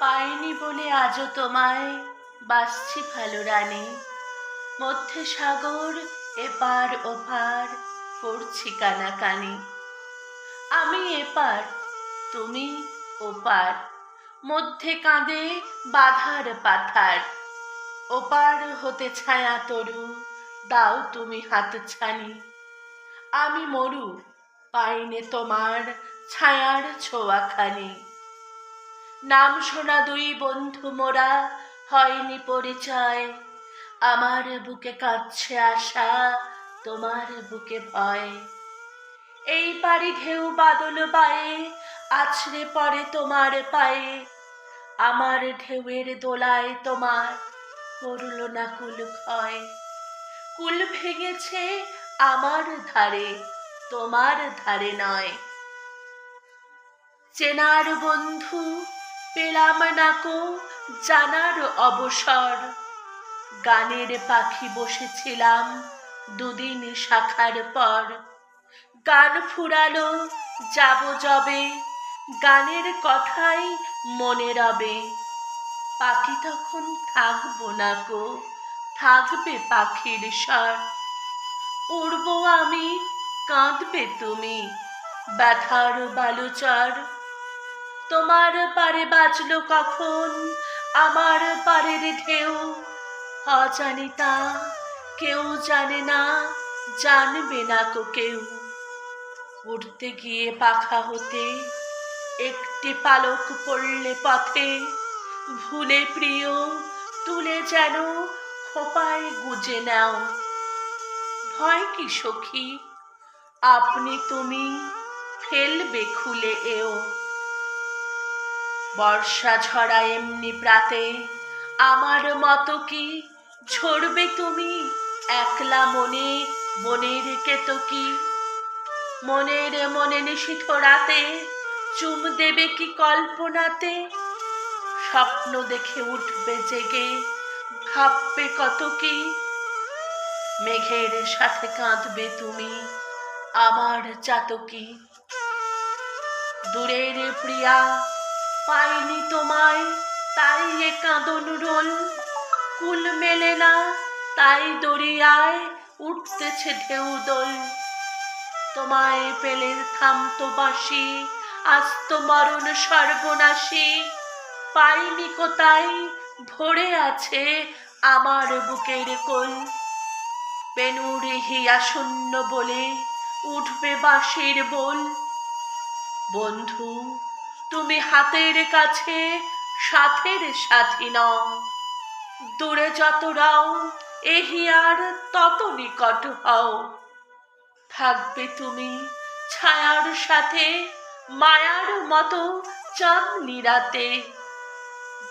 পাইনি বলে আজও তোমায় বাসছি ভালো রানী। মধ্যে সাগর, এপার ওপার করছি কানাকানি আমি এপার, তুমি ওপার। মধ্যে কাঁদে বাধার পাথার। ওপার হতে ছায়া তরু, দাও তুমি হাত ছানি। আমি মরু, পাইনে তোমার ছায়ার ছোঁয়াখানি। নাম শোনা দুই বন্ধু মোরা, হয়নি পরিচয়। আমার বুকে কাঁদছে আশা, তোমার বুকে ভয়। এই পারি ঢেউ বাদল পায়ে, আছড়ে পড়ে তোমার পায়ে। আমার ঢেউয়ের দোলায় তোমার করল না কুল ক্ষয়। কুল ভেঙেছে আমার ধারে, তোমার ধারে নয়। চেনার বন্ধু পেলাম না কো জানার অবসর। গানের পাখি বসেছিলাম দুদিন শাখার পর। গান ফুরালো, যাব যবে, গানের কথাই মনে রবে। পাখি তখন থাকব না গো থাকবে পাখির স্বর। উড়বো আমি, কাঁদবে তুমি, ব্যথার বালুচর। তোমার পারে বাজলো কখন? আমার পারের ঢেউ, অজানিতা, কেউ জানে না, জানবে না কো কেউ। উঠতে গিয়ে পাখা হতে, একটি পালক পড়লে পথে, ভুলে প্রিয়, তুলে যেন খোপায় গুজে নাও। ভয় কি সখী? আপনি তুমি ফেলবে খুলে এও। বর্ষা ঝরা এমনি প্রাতে, আমার মতো কি ঝরবে তুমি? একলা মনে বনের কেতকি মনের মনে নিশিথ রাতে চুম দেবে কি কল্পনাতে? স্বপ্ন দেখে উঠবে জেগে, ভাববে কত কি? মেঘের সাথে কাঁদবে তুমি, আমার চাতকি। দূরের প্রিয়া পাইনি তোমায়, তাই এ কাঁদন রোল। কুল মেলে না, তাই দরিয়ায় উঠতেছে ঢেউ দোল। তোমায় পেলে থামতো বাসি আস্ত মরণ সর্বনাশী। পাইনি কোথায়, ভরে আছে আমার বুকের কোল। বেনুরে হিয়া শূন্য বলে উঠবে বাঁশির বোল। বন্ধু তুমি হাতের কাছে, সাথের সাথী নও। দূরে যত রাও এহিয়ার তত নিকট হও। থাকবে তুমি ছায়ার সাথে, মায়ার মতো চাঁদনি রাতে।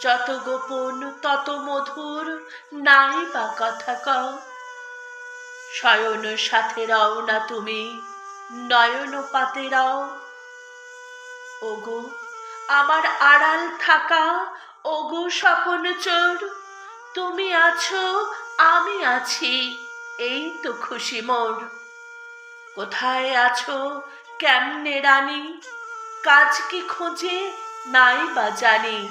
যত গোপন, তত মধুর, নাই বা কথা কও। শয়ন সাথে রাও না তুমি, নয়ন পাতে রও। ওগো আমার আড়াল থাকা, ওগো স্বপন চোর, তুমি আছো, আমি আছি, এই তো খুশি মোর। কোথায় আছো, কেমনে রানী? কাজ কি খোঁজে, নাই বা জানি।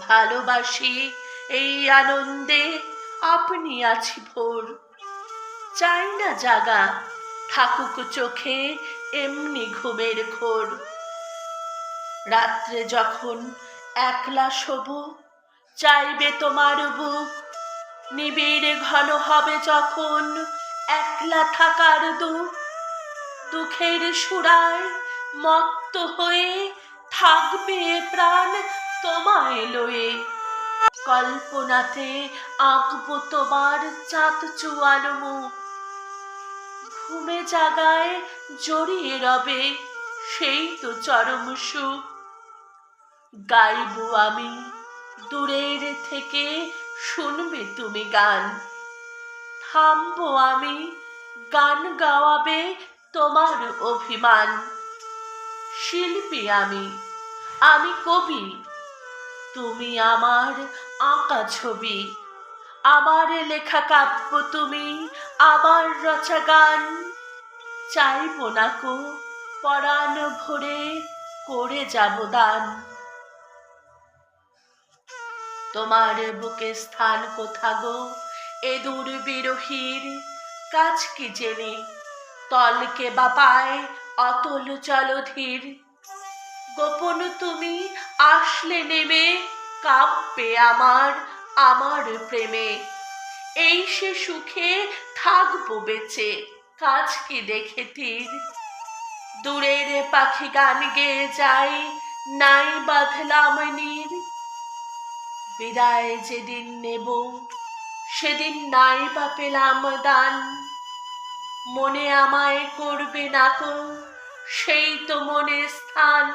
ভালোবাসি এই আনন্দে, আপনি আছি ভোর। চাই না জাগা, থাকুক চোখে এমনি ঘুমের ঘোর। রাত্রে যখন একলা শোব, চাইবে তোমার বুক। নিবিড় ঘন হবে যখন একলা থাকার দুঃখ। দুঃখের সুরায় মত্ত হয়ে থাকবে প্রাণ তোমায় লয়ে। কল্পনাতে আঁকবো তোমার চাঁদ চুয়ানো মুখ। ঘুমে জাগায় জড়িয়ে রবে সেই তো চরম সুখ। গাইব আমি। দূরের থেকে শুনবে তুমি গান। থামবো আমি। গান গাওয়াবে তোমার অভিমান। শিল্পী আমি। আমি কবি। তুমি আমার আঁকা ছবি। আমার লেখা কাব্য তুমি, আমার রচা গান। চাইব না কো, পরাণ ভরে করে যাব দান। তোমার বুকে স্থান কোথা গো? এ দূর বিরহীর কাজ কি জেনে? তলকে বা পায় অতল জলধীর। গোপন তুমি আসলে নেমে কাঁপবে আমার আমার প্রেমে। এই সে সুখে থাকব বেঁচে, কাজ কি দেখে তীর? দূরের পাখি গান গেয়ে যায় নাই বাঁধলাম নীর। বিদায় যেদিন নেব, সেদিন নাই বা পেলাম দান। মনে আমায় করবে না কো সেই তো মনে স্থান।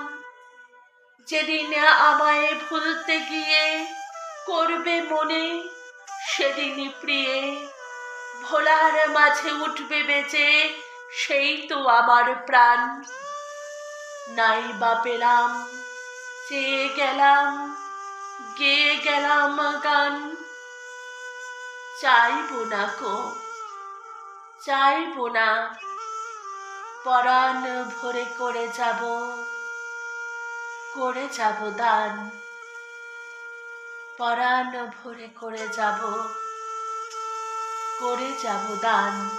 যেদিন আমায় ভুলতে গিয়ে করবে মনে, সেদিনই প্রিয়ে। ভোলার মাঝে উঠবে বেঁচে, সেই তো আমার প্রাণ। নাই বা পেলাম চেয়ে গেলাম গেয়ে গেলাম গান। চাইব না কো, চাইব না। পরাণ ভরে করে যাব করে যাব দান। পরাণ ভরে করে যাব করে যাব দান।